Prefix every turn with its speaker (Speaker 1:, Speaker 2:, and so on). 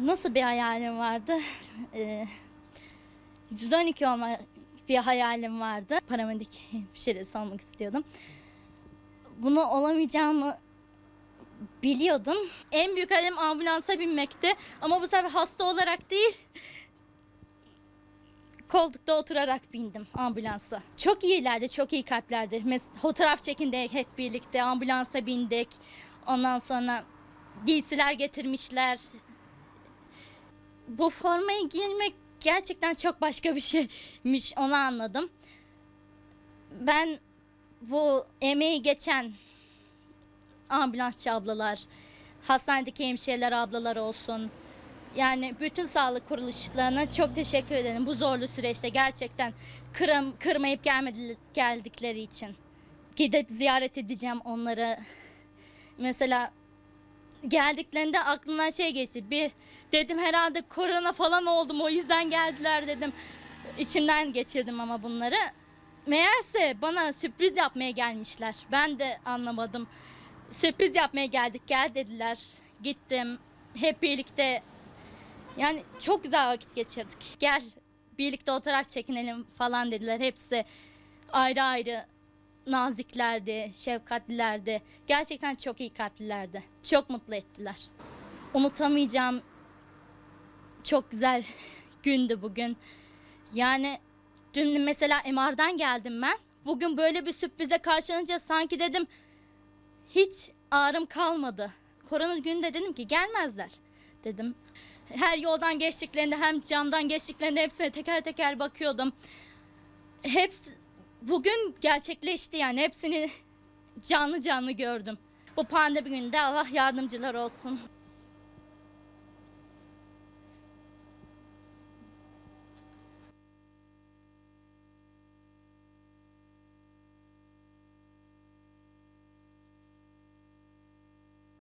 Speaker 1: Nasıl bir hayalim vardı? Ee, 112 olma bir hayalim vardı. Paramedik hemşiresi olmak istiyordum. Bunu olamayacağımı biliyordum. En büyük hayalim ambulansa binmekti. Ama bu sefer hasta olarak değil, koltukta oturarak bindim ambulansa. Çok iyilerdi, çok iyi kalplerdi. Mes- fotoğraf çekindik hep birlikte, ambulansa bindik. Ondan sonra giysiler getirmişler. Bu formayı giymek gerçekten çok başka bir şeymiş, onu anladım. Ben bu emeği geçen ambulansçı ablalar, hastanedeki hemşireler ablalar olsun, yani bütün sağlık kuruluşlarına çok teşekkür ederim bu zorlu süreçte gerçekten kırım, kırmayıp gelmedi, geldikleri için. Gidip ziyaret edeceğim onları. Mesela geldiklerinde aklımdan şey geçti. Bir dedim herhalde korona falan oldum o yüzden geldiler dedim. İçimden geçirdim ama bunları. Meğerse bana sürpriz yapmaya gelmişler. Ben de anlamadım. Sürpriz yapmaya geldik gel dediler. Gittim. Hep birlikte yani çok güzel vakit geçirdik. Gel birlikte fotoğraf çekinelim falan dediler. Hepsi ayrı ayrı naziklerdi, şefkatlilerdi. Gerçekten çok iyi kalplilerdi. Çok mutlu ettiler. Unutamayacağım çok güzel gündü bugün. Yani dün mesela MR'dan geldim ben. Bugün böyle bir sürprize karşılanınca sanki dedim hiç ağrım kalmadı. Korona günde dedim ki gelmezler dedim. Her yoldan geçtiklerinde hem camdan geçtiklerinde hepsine teker teker bakıyordum. Hepsi bugün gerçekleşti yani hepsini canlı canlı gördüm. Bu pandemi gününde Allah yardımcılar olsun.